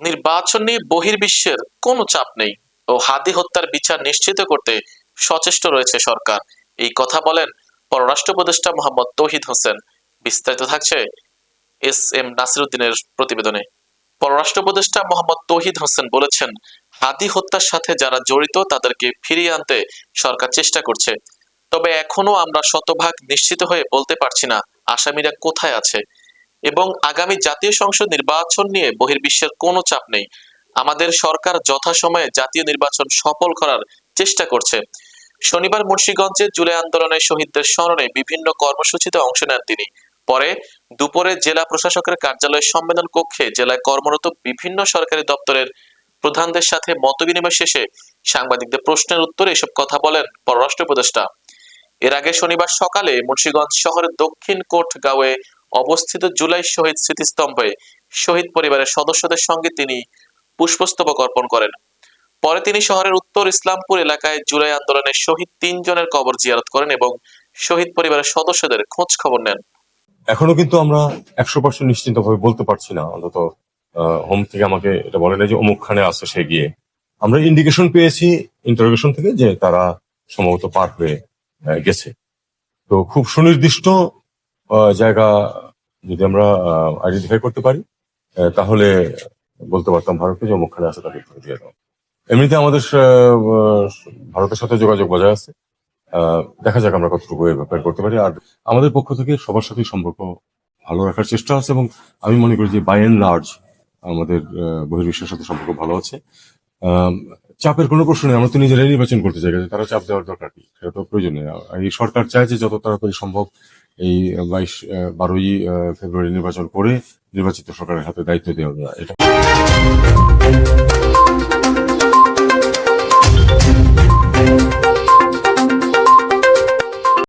নির্বাচন বহির্বিশ্বের কোনো চাপ নেই ও হাদি হত্যার বিচার নিশ্চিত করতে সচেষ্ট রয়েছে সরকার। এই কথা বলেন পররাষ্ট্র উপদেষ্টা মোহাম্মদ তৌহিদ হোসেন। বিস্তারিত থাকছে এস এম নাসিরুদ্দিনের প্রতিবেদনে। পররাষ্ট্র উপদেষ্টা মোহাম্মদ তৌহিদ হোসেন বলেছেন, হাদি হত্যার সাথে যারা জড়িত তাদেরকে ফিরিয়ে আনতে সরকার চেষ্টা করছে। তবে এখনও আমরা শতভাগ নিশ্চিত হয়ে বলতে পারছি না আসামিরা কোথায় আছে। এবং আগামী জাতীয় সংসদ নির্বাচন নিয়ে বহির্বিশ্বের কোনো চাপ নেই। আমাদের সরকার যথাসময়ে জাতীয় নির্বাচন সফল করার চেষ্টা করছে। শনিবার মুন্সিগঞ্জে জুলাই আন্দোলনে শহীদদের স্মরণে বিভিন্ন কর্মসূচিতে অংশ নেন তিনি। পরে দুপুরে জেলা প্রশাসকের কার্যালয়ের সম্মেলন কক্ষে জেলায় কর্মরত বিভিন্ন সরকারি দপ্তরের প্রধানদের সাথে মতবিনিময় শেষে সাংবাদিকদের প্রশ্নের উত্তরে এসব কথা বলেন পররাষ্ট্র উপদেষ্টা। এর আগে শনিবার সকালে মুন্সিগঞ্জ শহরের দক্ষিণ কোটগাঁওয়ে অবস্থিত জুলাই শহীদ স্মৃতিস্তম্ভে শহীদ পরিবারের সদস্যদের সঙ্গে তিনি পুষ্পস্তবক অর্পণ করেন। পরে তিনি শহরের উত্তর ইসলামপুর এলাকায় জুলাই আন্দোলনের শহীদ তিনজনের কবর জিয়ারত করেন এবং শহীদ পরিবারের সদস্যদের খোঁজ খবর নেন। এখনও কিন্তু আমরা একশো পার্সেন্ট নিশ্চিন্ত ভাবে বলতে পারছি না। অন্তত হোম থেকে আমাকে এটা বলে না যে অমুকখানে আছে সে গিয়ে। আমরা ইন্ডিকেশন পেয়েছি ইন্টারোগেশন থেকে যে তারা সম্ভবত পার হয়ে গেছে। তো খুব সুনির্দিষ্ট জায়গা যদি আমরা আইডেন্টিফাই করতে পারি তাহলে বলতে পারতাম ভারতকে যে অমুকখানে আছে তাকে একটু দিয়ে দাও। এমনিতে আমাদের ভারতের সাথে যোগাযোগ বজায় আছে। দেখা যাক আমরা কতটুকু এর ব্যাপারে করতে পারি। আর আমাদের পক্ষ থেকে সবার সাথেই সম্পর্ক ভালো রাখার চেষ্টা আছে এবং আমি মনে করি যে বাই এন্ড লার্জ আমাদের বহির্বিশ্বের সাথে সম্পর্ক ভালো আছে। চাপের কোনো প্রশ্ন নেই, আমরা তো নিজেরাই নির্বাচন করতে চাই তারা চাপ দেওয়ার দরকার কি? সেটা তো প্রয়োজন নেই এই সরকার চায় যে যত তাড়াতাড়ি সম্ভব এই বাইশ বারোই ফেব্রুয়ারি নির্বাচন করে নির্বাচিত সরকারের হাতে দায়িত্ব দেওয়া। এটা